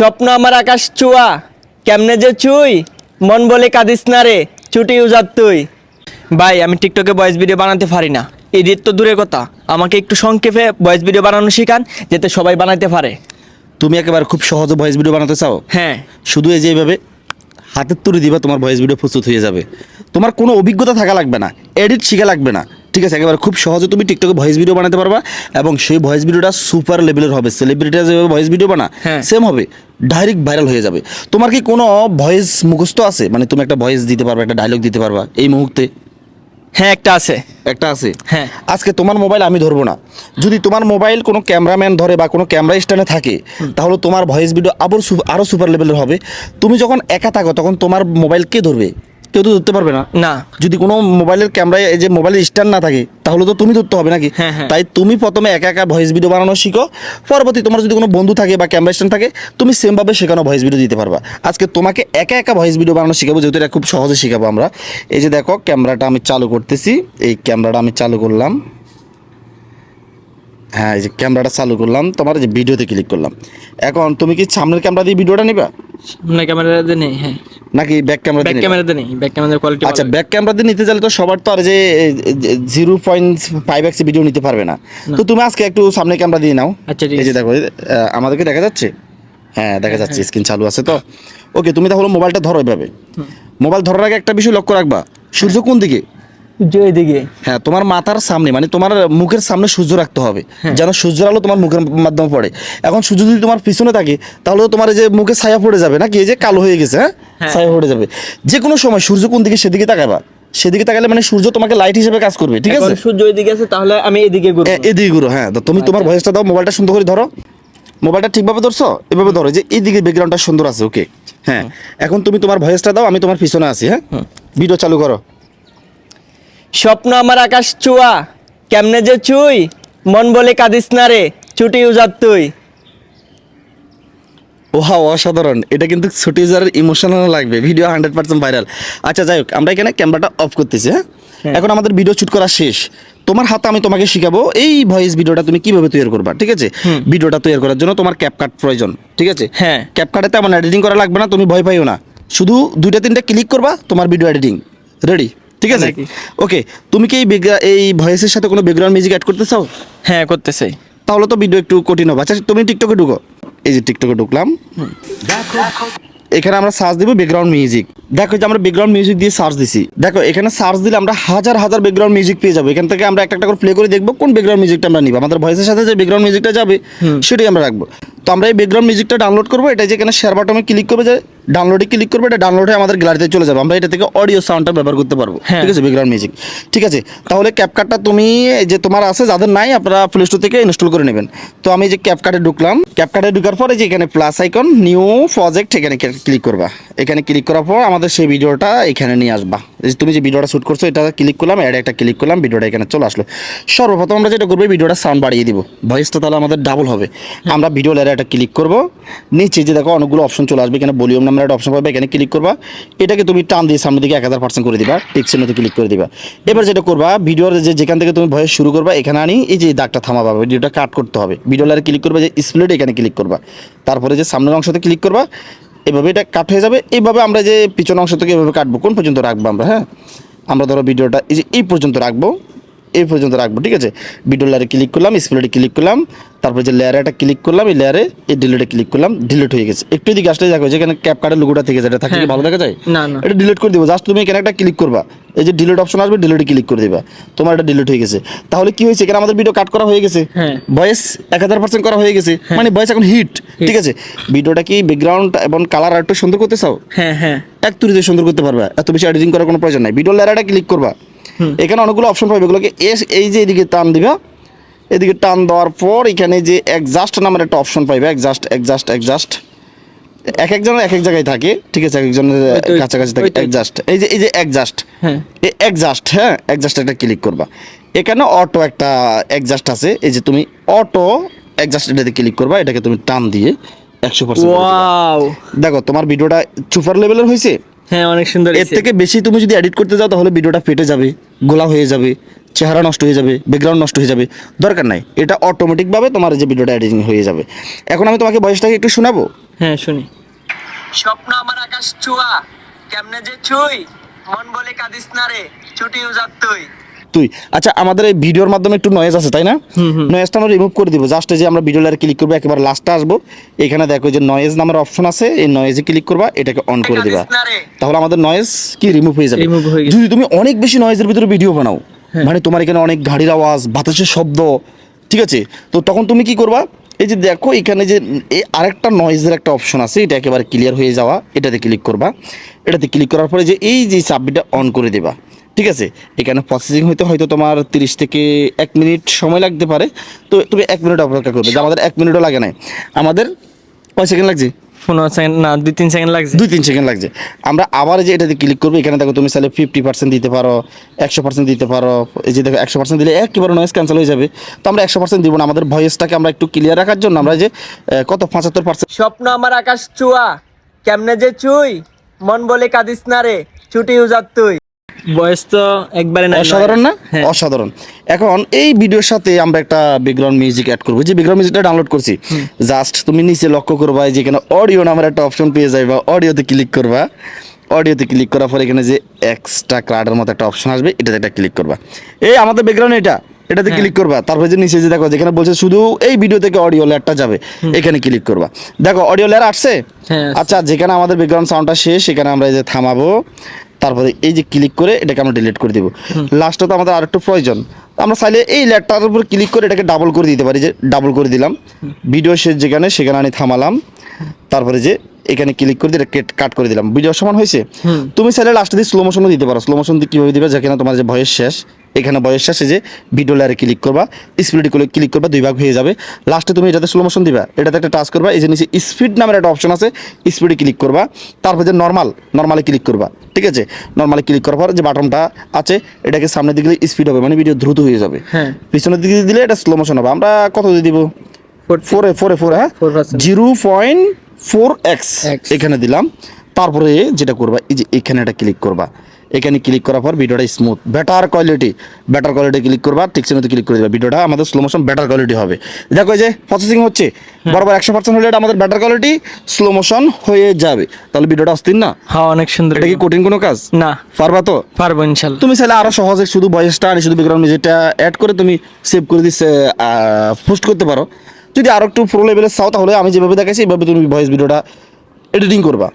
স্বপ্ন আমার আকাশ চুয়া। কেমনে যে চুই মন বলে কাঁদিস না রে ছুটি উজার তুই। ভাই আমি টিকটকে ভয়েস ভিডিও বানাতে পারি না। এডিট তো দূরের কথা। আমাকে একটু সংক্ষেপে ভয়েস ভিডিও বানানো শেখান যাতে সবাই বানাতে পারে। তুমি একেবারে খুব সহজে ভয়েস ভিডিও বানাতে চাও? হ্যাঁ। শুধু এই যে এইভাবে হাতের তুলে দিবা তোমার ভয়েস ভিডিও প্রস্তুত হয়ে যাবে। তোমার কোনো অভিজ্ঞতা থাকা লাগবে না এডিট শিখা লাগবে না। ঠিক আছে একেবারে খুব সহজে তুমি টিকটকে ভয়েস ভিডিও বানাতে পারবা এবং সেই ভয়েস ভিডিওটা সুপার লেভেলের হবে। সেলিব্রিটিরা যেভাবে ভয়েস ভিডিও বানা। সেম হবে ডাইরেক্ট ভাইরাল হয়ে যাবে। তোমার কি কোনো ভয়েস মুখস্থ আছে? মানে তুমি একটা ভয়েস দিতে পারবা একটা ডায়লগ দিতে পারবা এই মুহূর্তে? হ্যাঁ একটা আছে। একটা আছে? হ্যাঁ। আজকে তোমার মোবাইল আমি ধরবো না। যদি তোমার মোবাইল কোনো ক্যামেরাম্যান ধরে বা কোনো ক্যামেরা স্ট্যান্ডে থাকে তাহলে তোমার ভয়েস ভিডিও আবার আরও সুপার লেভেলের হবে। তুমি যখন একা থাকো তখন তোমার মোবাইল কে ধরবে? কেউ তো ধরতে পারবে না। না। যদি কোনো মোবাইলের ক্যামেরায় এই যে মোবাইলের স্ট্যান্ড না থাকে তাহলে তো তুমি ধরতে হবে নাকি? হ্যাঁ, হ্যাঁ। তাই তুমি প্রথমে একা একা ভয়েস ভিডিও বানানো শিখো। পরবর্তী তোমার যদি কোনো বন্ধু থাকে বা ক্যামেরা স্ট্যান্ড থাকে তুমি সেমভাবে শেখানো ভয়েস ভিডিও দিতে পারবা। আজকে তোমাকে একা একা ভয়েস ভিডিও বানানো শিখাবো যেহেতু এটা খুব সহজে শেখাবো আমরা। এই যে দেখো ক্যামেরাটা আমি চালু করতেছি। এই ক্যামেরাটা আমি চালু করলাম। হ্যাঁ এই যে ক্যামেরাটা চালু করলাম তোমার যে ভিডিওতে ক্লিক করলাম। এখন তুমি কি সামনের ক্যামেরা দিয়ে ভিডিওটা নিবা? সামনে ক্যামেরাতে নেই হ্যাঁ। নাকি ব্যাক ক্যামেরা ব্যাক ক্যামেরা দিয়ে নেই ব্যাক ক্যামেরার কোয়ালিটি আচ্ছা ব্যাক ক্যামেরা দিয়ে নিতে চাইলে তো সবার তো আর যে zero point five X video নিতে পারবে না। তো তুমি আজকে একটু সামনে ক্যামেরা দিয়ে নাও। আচ্ছা, ঠিক এই যে দেখো আমাদেরকে দেখা যাচ্ছে? হ্যাঁ দেখা যাচ্ছে স্ক্রিন চালু আছে তো। ওকে তুমি তাহলে মোবাইলটা ধরো এভাবে। মোবাইল ধরার আগে একটা বিষয় লক্ষ্য রাখবা। সূর্য কোন দিকে? হ্যাঁ তোমার মাথার সামনে মানে তোমার মুখের সামনে সূর্য রাখতে হবে। হ্যাঁ। যেন সূর্যের আলো তোমার মুখের মাধ্যমে পড়ে। এখন সূর্য যদি তোমার পিছনে থাকে তাহলে তোমার এই যে মুখে ছায়া পড়ে যাবে নাকি? এই যে কালো হয়ে গেছে হ্যাঁ? হ্যাঁ। ছায়া পড়ে যাবে। যে কোনো সময় সূর্য কোন দিকে সেদিকে তাকাবা। সেদিকে তাকালে মানে সূর্য তোমাকে লাইট হিসেবে কাজ করবে ঠিক আছে? সূর্য এদিকে আছে তাহলে আমি এদিকে ঘুরবো। এ- এদিকে ঘুরো হ্যাঁ। তুমি তোমার ভয়েসটা দাও মোবাইলটা সুন্দর করে ধরো। মোবাইলটা ঠিকভাবে ধরছো? এভাবে ধরো যে এইদিকে ব্যাকগ্রাউন্ডটা সুন্দর আছে ওকে হ্যাঁ। এখন তুমি তোমার ভয়েসটা দাও আমি তোমার পিছনে আছি হ্যাঁ? ভিডিও চালু করো। স্বপ্ন আমার আকাশ চুয়া কেমনে যে চুই মন বলে কাঁদিস না রে ছুটি উজার তুই। ওহা অসাধারণ। এটা কিন্তু ছুটি যার ইমোশনাল লাগবে ভিডিও হান্ড্রেড পার্সেন্ট ভাইরাল আচ্ছা যাই হোক আমরা এখানে ক্যামেরাটা অফ করতেছি হ্যাঁ? এখন আমাদের ভিডিও শুট করা শেষ। তোমার হাতে আমি তোমাকে শিখাবো এই ভয়েস ভিডিওটা তুমি কীভাবে তৈরি করবা ঠিক আছে? ভিডিওটা তৈরি করার জন্য তোমার ক্যাপকাট প্রয়োজন ঠিক আছে? হ্যাঁ। ক্যাপকাটে তেমন এডিটিং করা লাগবে না তুমি ভয় পাইও না। শুধু দুইটা তিনটা ক্লিক করবা তোমার ভিডিও এডিটিং রেডি ঠিক আছে? ওকে তুমি কি এই এই ভয়েসের সাথে কোনো ব্যাকগ্রাউন্ড মিউজিক অ্যাড করতে চাও? হ্যাঁ করতে চাই তাহলে তো ভিডিও একটু কঠিন হবে। আচ্ছা তুমি টিকটকে ঢুকো। এই যে টিকটকে ঢুকলাম। এখানে আমরা সার্চ দিব ব্যাকগ্রাউন্ড মিউজিক দেখো যে আমরা ব্যাকগ্রাউন্ড মিউজিক দিয়ে সার্চ দিছি। দেখো এখানে সার্চ দিলে আমরা হাজার হাজার ব্যাকগ্রাউন্ড মিউজিক পেয়ে যাব। এখান থেকে আমরা একটা একটা করে প্লে করে দেখব কোন ব্যাকগ্রাউন্ড মিউজিকটা আমরা নিব। আমাদের ভয়েসের সাথে যে ব্যাকগ্রাউন্ড মিউজিকটা যাবে সেটাই আমরা রাখব। তো আমরা এই ব্যাকগ্রাউন্ড মিউজিকটা ডাউনলোড করব। এটা যেখানে শেয়ার বাটনে ক্লিক করবে যে ডাউনলোডে ক্লিক করবে এটা ডাউনলোড হয়ে আমাদের গ্যালারিতে চলে যাবে। আমরা এটা থেকে অডিও সাউন্ডটা ব্যবহার করতে পারব। হ্যাঁ। ঠিক আছে ব্যাকগ্রাউন্ড মিউজিক ঠিক আছে তাহলে ক্যাপকাটটা তুমি যে তোমার আছে যাদের নাই আপনারা প্লে স্টোর থেকে ইনস্টল করে নেবেন। তো আমি যে ক্যাপকাটে ঢুকলাম ক্যাপকাটে ঢুকার পরে যে এখানে প্লাস আইকন নিউ প্রজেক্ট এখানে ক্লিক করবা। এখানে ক্লিক করার পর আমাদের সেই ভিডিওটা এখানে নিয়ে আসবা। যে তুমি যে ভিডিওটা শ্যুট করছ এটা ক্লিক করলাম অ্যাড একটা ক্লিক করলাম ভিডিওটা এখানে চলে আসলো। সর্বপ্রথম আমরা যেটা করব ভিডিওটা সাউন্ড বাড়িয়ে দিব। ভয়েসটা তাহলে আমাদের ডাবল হবে। আমরা ভিডিও লেয়ারে একটা ক্লিক করব। নিচে যে দেখো অনেকগুলো অপশন চলে আসবে এখানে ভলিউম নামের একটা অপশন পাবে এখানে ক্লিক করবা। এটাকে তুমি টান দিয়ে সামনের দিকে এক হাজার পার্সেন্ট করে দিবা। টেক্সের ক্লিক করে দিবা। এবার যেটা করবা, ভিডিওর যে যেখান থেকে তুমি ভয়েস শুরু করবা, এখানে আনি এই যে দাগটা থামাবা, ভিডিওটা কাট করতে হবে। ভিডিও লেয়ারে ক্লিক করবা যে স্প্লিট এখানে ক্লিক করবা। তারপরে যে সামনের অংশতে ক্লিক করবা, এভাবে এটা কাট হয়ে যাবে। এইভাবে আমরা যে পিছনের অংশ থেকে এভাবে কাটবো, কোন পর্যন্ত রাখব আমরা হ্যাঁ? আমরা ধরো ভিডিওটা এই যে এই পর্যন্ত রাখব। এই পর্যন্ত রাখব ঠিক আছে? ভিডিও লেয়ারে ক্লিক করলাম স্প্লেটে ক্লিক করলাম তারপরে যে লেয়ারে একটা ক্লিক করলাম এই লেয়ারে এই ডিলেটে ক্লিক করলাম ডিলিট হয়ে গেছে। একটু দিকে আসলে দেখো যেখানে ক্যাপ কার্ডের লোগোটা থেকে যেটা থাকে কি ভালো দেখা যায়? না, না। এটা ডিলিট করে দিবো। জাস্ট তুমি এখানে একটা ক্লিক করবা। এই যে ডিলিট অপশন আসবে ডিলিটে ক্লিক করে দিবা। তোমার এটা ডিলিট হয়ে গেছে। তাহলে কি হয়েছে? এখানে আমাদের ভিডিও কাট করা হয়ে গেছে। হ্যাঁ। ভয়েস এক হাজার পার্সেন্ট করা হয়ে গেছে। মানে ভয়েস এখন হিট ঠিক আছে? ভিডিওটা কি ব্যাকগ্রাউন্ড এবং কালার আর একটু সুন্দর করতে চাও? হ্যাঁ হ্যাঁ। এক তুরিতে সুন্দর করতে পারবা। এত বেশি এডিটিং করার কোনো প্রয়োজন নাই। ভিডিও লেয়ারটা ক্লিক করবা। এখানে অনেকগুলো অপশন পাবে। এগুলোকে এস এই যে এদিকে টান দিবা এদিকে টান দেওয়ার পর এখানে যে একজাস্ট নামের একটা অপশন পাইবে। একজাস্ট একজাস্ট একজাস্ট এক একজনের এক এক জায়গায় থাকে ঠিক আছে? এক একজনের কাছাকাছি থাকে। একজাস্ট এই যে এই যে একজাস্ট হ্যাঁ। এই একজাস্ট হ্যাঁ? একজাস্ট একটা ক্লিক করবা। এখানে অটো একটা একজাস্ট আছে। এই যে তুমি অটো একজাস্ট এটাতে ক্লিক করবা। এটাকে তুমি টান দিয়ে একশো পার্সেন্ট ওয়াও দেখো তোমার ভিডিওটা সুপার লেভেলের হয়েছে হ্যাঁ অনেক সুন্দর এর থেকে বেশি তুমি যদি এডিট করতে যাও তাহলে ভিডিওটা ফেটে যাবে গোলা হয়ে যাবে চেহারা নষ্ট হয়ে যাবে ব্যাকগ্রাউন্ড নষ্ট হয়ে যাবে। দরকার নাই এটা অটোমেটিকভাবে তোমার যে ভিডিওটা এডিটিং হয়ে যাবে। এখন আমি তোমাকে বয়সটাকে একটু শোনাবো? হ্যাঁ শুনি। স্বপ্ন আমার আকাশ চুয়া কেমনে যে ছুই মন বলে কাঁদিস না রে ছুটি উজাত তুই তুই। আচ্ছা আমাদের এই ভিডিওর মাধ্যমে একটু নয়েজ আছে তাই না? নয়েজটা আমরা রিমুভ করে দিব। জাস্ট যে আমরা ভিডিও ক্লিক করব একেবারে লাস্টে আসব। এখানে দেখো যে নয়েজ নামের অপশন আছে এই নয়েজে ক্লিক করবা এটাকে অন করে দিবা। তাহলে আমাদের নয়েজ কি রিমুভ হয়ে যাবে? হয়ে। যদি তুমি অনেক বেশি নয়েজের ভিতরে ভিডিও বানাও মানে তোমার এখানে অনেক গাড়ির আওয়াজ বাতাসের শব্দ ঠিক আছে? তো তখন তুমি কি করবা? এই যে দেখো এখানে যে এই আরেকটা নয়েজের একটা অপশন আছে এটা একেবারে ক্লিয়ার হয়ে যাওয়া এটাতে ক্লিক করবা। এটাতে ক্লিক করার পরে যে এই যে সাবমিটটা অন করে দেবা। ঠিক আছে? এখানে প্রসেসিং হইতে হয়তো তোমার তিরিশ থেকে এক মিনিট সময় লাগতে পারে। তো তুমি এক মিনিট অপেক্ষা করবে যে আমাদের এক মিনিটও লাগে না আমাদের কয় সেকেন্ড লাগছে? পনেরো সেকেন্ড না দুই তিন সেকেন্ড লাগছে। দুই তিন সেকেন্ড লাগছে। আমরা আবার যে এটাতে ক্লিক করব এখানে দেখো তুমি চাইলে ফিফটি পার্সেন্ট দিতে পারো একশো পার্সেন্ট দিতে পারো। এই যে দেখো একশো পার্সেন্ট দিলে একেবারে নয়েজ ক্যান্সেল হয়ে যাবে। তো আমরা একশো পার্সেন্ট দিব না আমাদের ভয়েসটাকে আমরা একটু ক্লিয়ার রাখার জন্য আমরা যে কত? পঁচাত্তর পার্সেন্ট স্বপ্ন আমার আকাশ চুয়া কেমনে যে চুই? মন বলে কাঁদিস না রে ছুটি উজাত তুই। বয়স তো একবারে না অসাধারণ না? হ্যাঁ। অসাধারণ। এখন এই ভিডিওর সাথে আমরা একটা ব্যাকগ্রাউন্ড মিউজিক অ্যাড করব। যে ব্যাকগ্রাউন্ড মিউজিকটা ডাউনলোড করছি জাস্ট তুমি নিচে লক্ষ্য করবা যে এখানে অডিও নামের একটা অপশন পেয়ে যাবে অডিওতে ক্লিক করবা। অডিওতে ক্লিক করার পর এখানে যে এক্সট্রা কার্ডের মতো একটা অপশন আসবে এটাতে একটা ক্লিক করবা। এই আমাদের ব্যাকগ্রাউন্ড এটা। এটাতে ক্লিক করবা। তারপরে যে নিচে যে দেখো যেখানে বলছে শুধু এই ভিডিও থেকে অডিও লেয়ারটা যাবে এখানে ক্লিক করবা। দেখো অডিও লেয়ার আসছে? হ্যাঁ, আসছে। আচ্ছা যেখানে আমাদের ব্যাকগ্রাউন্ড সাউন্ডটা শেষ সেখানে আমরা এই যে থামাবো। তারপরে এই যে ক্লিক করে এটাকে আমরা ডিলিট করে দিব। লাস্টে তো আমাদের আরেকটু প্রয়োজন। আমরা চাইলে এই লেটার উপর ক্লিক করে এটাকে ডাবল করে দিতে পারি যে ডাবল করে দিলাম। ভিডিও শেষ যেখানে সেখানে আমি থামালাম। তারপরে যে এখানে ক্লিক করে দিয়ে কাট করে দিলাম। ভিডিও সমান হয়েছে? তুমি চাইলে লাস্টে দিয়ে স্লো মোশনও দিতে পারো। স্লো মোশন দিয়ে কীভাবে দিবে? যেখানে তোমার যে ভয়েস শেষ এখানে বয়স শেষে যে ভিডিও লেয়ারে ক্লিক করবা স্পিড ক্লিক করবা দুই ভাগ হয়ে যাবে। লাস্টে তুমি এটাতে স্লো মোশন দিবা এটাতে একটা টাচ করবা এই যে নিচে স্পিড নামের একটা অপশন আছে স্পিডে ক্লিক করবা। তারপর যে নর্মাল নর্মালে ক্লিক করবা ঠিক আছে? নর্মালে ক্লিক করার পর যে বাটনটা আছে এটাকে সামনের দিকে স্পিড হবে মানে ভিডিও দ্রুত হয়ে যাবে। হ্যাঁ। পিছনের দিকে দিলে এটা স্লো মোশন হবে। আমরা কত দিয়ে দিব? ফোরে ফোরে ফোরে হ্যাঁ? জিরো পয়েন্ট ফোর এক্স এখানে দিলাম। তারপরে যেটা করবা এই যে এখানে এটা ক্লিক করবা। এখানে ক্লিক করার পর ভিডিওটা smooth better quality better quality click করবা টিকসিনোতে ক্লিক করে দিবা। ভিডিওটা আমাদের স্লো মোশন বেটার কোয়ালিটি হবে। দেখো যে প্রসেসিং হচ্ছে। বরাবর একশো পার্সেন্ট হলে এটা আমাদের বেটার কোয়ালিটি স্লো মোশন হয়ে যাবে। তাহলে ভিডিওটা অস্থির না? হ্যাঁ অনেক সুন্দর। এটা কি কঠিন কোনো কাজ? না। পারবা তো? পারব ইনশাল্লাহ। তুমি চাইলে আরও সহজে শুধু ভয়েসটা আর শুধু ব্যাকগ্রাউন্ড মিউজিকটা অ্যাড করে তুমি সেভ করে দিচ্ছে পোস্ট করতে পারো। যদি আরও একটু প্রো লেভেলের চাও তাহলে আমি যেভাবে দেখাইছি এইভাবে তুমি ভয়েস ভিডিওটা এডিটিং করবা।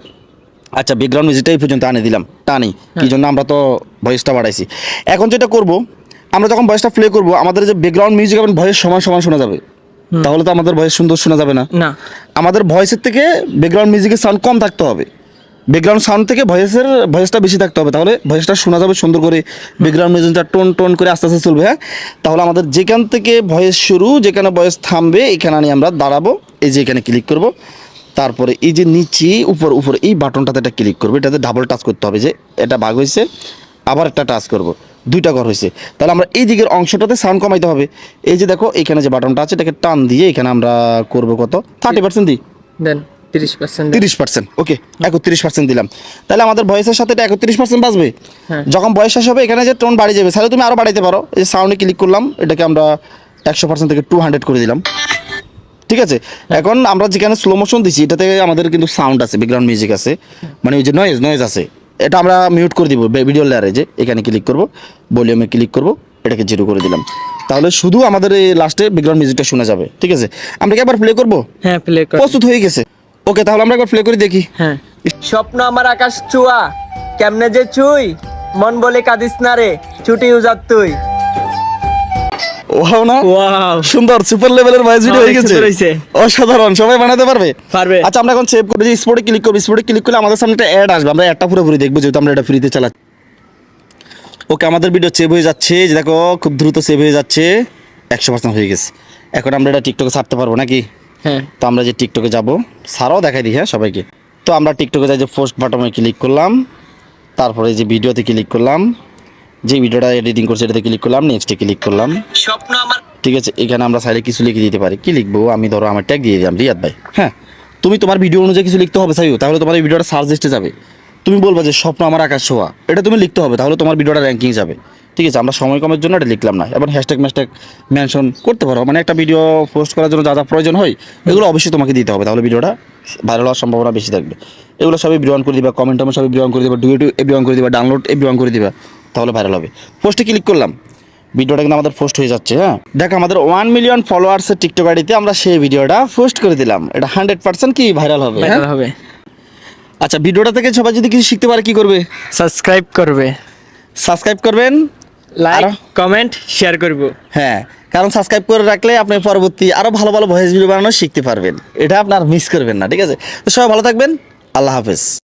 আচ্ছা ব্যাকগ্রাউন্ড মিউজিকটা এই পর্যন্ত আনে দিলাম টানি। কি জন্য আমরা তো ভয়েসটা বাড়াইছি। এখন যেটা করব আমরা যখন ভয়েসটা প্লে করব আমাদের যে ব্যাকগ্রাউন্ড মিউজিক এবং ভয়েস সমান সমান শোনা যাবে। তাহলে তো আমাদের ভয়েস সুন্দর শোনা যাবে না। না। আমাদের ভয়েসের থেকে ব্যাকগ্রাউন্ড মিউজিকের সাউন্ড কম থাকতে হবে। ব্যাকগ্রাউন্ড সাউন্ড থেকে ভয়েসের ভয়েসটা বেশি থাকতে হবে, তাহলে ভয়েসটা শোনা যাবে সুন্দর করে ব্যাকগ্রাউন্ড মিউজিকটা টোন টোন করে আস্তে আস্তে চলবে হ্যাঁ? তাহলে আমাদের যেখান থেকে ভয়েস শুরু, যেখানে ভয়েস থামবে, এখানে আনি আমরা দাঁড়াবো, এই যে এখানে ক্লিক করব, তারপরে এই যে নিচে, উপর উপর, এই বাটনটাতে একটা ক্লিক করব, এটাতে ডাবল টাচ করতে হবে যে এটা ভাগ হয়েছে, আবার একটা টাচ করব, দুইটা ঘর হয়েছে। তাহলে আমরা এই দিকের অংশটাতে সাউন্ড কমাইতে হবে, এই যে দেখো, এখানে যে বাটনটা আছে, এটাকে টান দিয়ে এখানে আমরা করব কত? থার্টি পার্সেন্ট দিই। দেন তিরিশ পার্সেন্ট ওকে একত্রিশ পার্সেন্ট দিলাম। তাহলে আমাদের ভয়েসের সাথে এটা একত্রিশ পার্সেন্ট বাঁচবে? হ্যাঁ। যখন বয়স শেষ হবে এখানে যে টোন বাড়ি যাবে তাহলে তুমি আরও বাড়াইতে পারো। এই সাউন্ডে ক্লিক করলাম এটাকে আমরা একশো পার্সেন্ট থেকে টু হান্ড্রেড করে দিলাম। ঠিক আছে? এখন আমরা যেখানে স্লো মোশন দিচ্ছি এটাতে আমাদের কিন্তু সাউন্ড আছে ব্যাকগ্রাউন্ড মিউজিক আছে। মানে ওই যে নয়েজ নয়েজ আছে। এটা আমরা মিউট করে দিব ভিডিও লেয়ারে যে এখানে ক্লিক করব ভলিউমে ক্লিক করব এটাকে জিরো করে দিলাম। তাহলে শুধু আমাদের এই লাস্টে ব্যাকগ্রাউন্ড মিউজিকটা শোনা যাবে। ঠিক আছে? আমরা কি একবার প্লে করব? হ্যাঁ প্লে প্রস্তুত হয়ে গেছে। ওকে তাহলে আমরা একবার প্লে করে দেখি। হ্যাঁ। স্বপ্ন আমার আকাশ চুয়া কেমনে যে চুই মন বলে কাঁদিস না রে ছুটি উজাত তুই। ওয়াও না? ওয়াও। সুন্দর সুপার লেভেলের ভয়েস ভিডিও হয়ে গেছে। অসাধারণ সবাই বানাতে পারবে? পারবে। আচ্ছা আমরা এখন সেভ করে যে স্পটে ক্লিক করব স্পটে ক্লিক করলে আমাদের সামনে একটা অ্যাড আসবে আমরা অ্যাডটা পুরোপুরি দেখব যেহেতু আমরা এটা ফ্রিতে চালাচ্ছি। ওকে আমাদের ভিডিও সেভ হয়ে যাচ্ছে যে দেখো খুব দ্রুত সেভ হয়ে যাচ্ছে। একশো পার্সেন্ট হয়ে গেছে। এখন আমরা এটা টিকটকে ছাড়তে পারব নাকি? হ্যাঁ। তো আমরা যে টিকটকে যাব সারাও দেখাই দিই হ্যাঁ সবাইকে। তো আমরা টিকটকে যাই যে পোস্ট বাটনে ক্লিক করলাম তারপরে যে ভিডিওতে ক্লিক করলাম যে ভিডিওটা এডিটিং করছে এটাতে ক্লিক করলাম নেক্সটে ক্লিক করলাম। স্বপ্ন আমার ঠিক আছে এখানে আমরা চাইলে কিছু লিখে দিতে পারি। কি লিখব? আমি ধরো আমার ট্যাগ দিয়ে দিলাম রিয়াদ ভাই। হ্যাঁ তুমি তোমার ভিডিও অনুযায়ী কিছু লিখতে হবে সাইও। তাহলে তোমার এই ভিডিওটা সার্চ লিস্টে যাবে। তুমি বলবা যে স্বপ্ন আমার আকাশ ছোঁয়া। এটা তুমি লিখতে হবে তাহলে তোমার ভিডিওটা র্যাঙ্কিং যাবে। ঠিক আছে আমরা সময় কমের জন্য এটা লিখলাম না। এবং হ্যাশট্যাগ ম্যাশট্যাগ মেনশন করতে পারো। মানে একটা ভিডিও পোস্ট করার জন্য যা যা প্রয়োজন হয় এগুলো অবশ্যই তোমাকে দিতে হবে। তাহলে ভিডিওটা ভাইরাল হওয়ার সম্ভাবনা বেশি থাকবে। এগুলো সবই বিরন করে দিবা কমেন্ট টমেন্ট সবই বিরন করে দিবা এ বিরন করে দিবা ডাউনলোড এ বিরন করে দিবা তাহলে ভাইরাল হবে। পোস্টে ক্লিক করলাম। ভিডিওটা কিন্তু আমাদের পোস্ট হয়ে যাচ্ছে হ্যাঁ? দেখ আমাদের ওয়ান মিলিয়ন ফলোয়ার্সের টিকটক আইডিতে আমরা সেই ভিডিওটা পোস্ট করে দিলাম। এটা হান্ড্রেড পার্সেন্ট কি ভাইরাল হবে হ্যাঁ? ভাইরাল হবে। আচ্ছা ভিডিওটা থেকে সবাই যদি কিছু শিখতে পারে কি করবে? সাবস্ক্রাইব করবে। সাবস্ক্রাইব করবেন। লাইক কমেন্ট শেয়ার করব। হ্যাঁ কারণ সাবস্ক্রাইব করে রাখলে আপনি পরবর্তী আরও ভালো ভালো ভয়েস ভিডিও বানানো শিখতে পারবেন। এটা আপনার মিস করবেন না ঠিক আছে? তো সবাই ভালো থাকবেন আল্লাহ হাফেজ।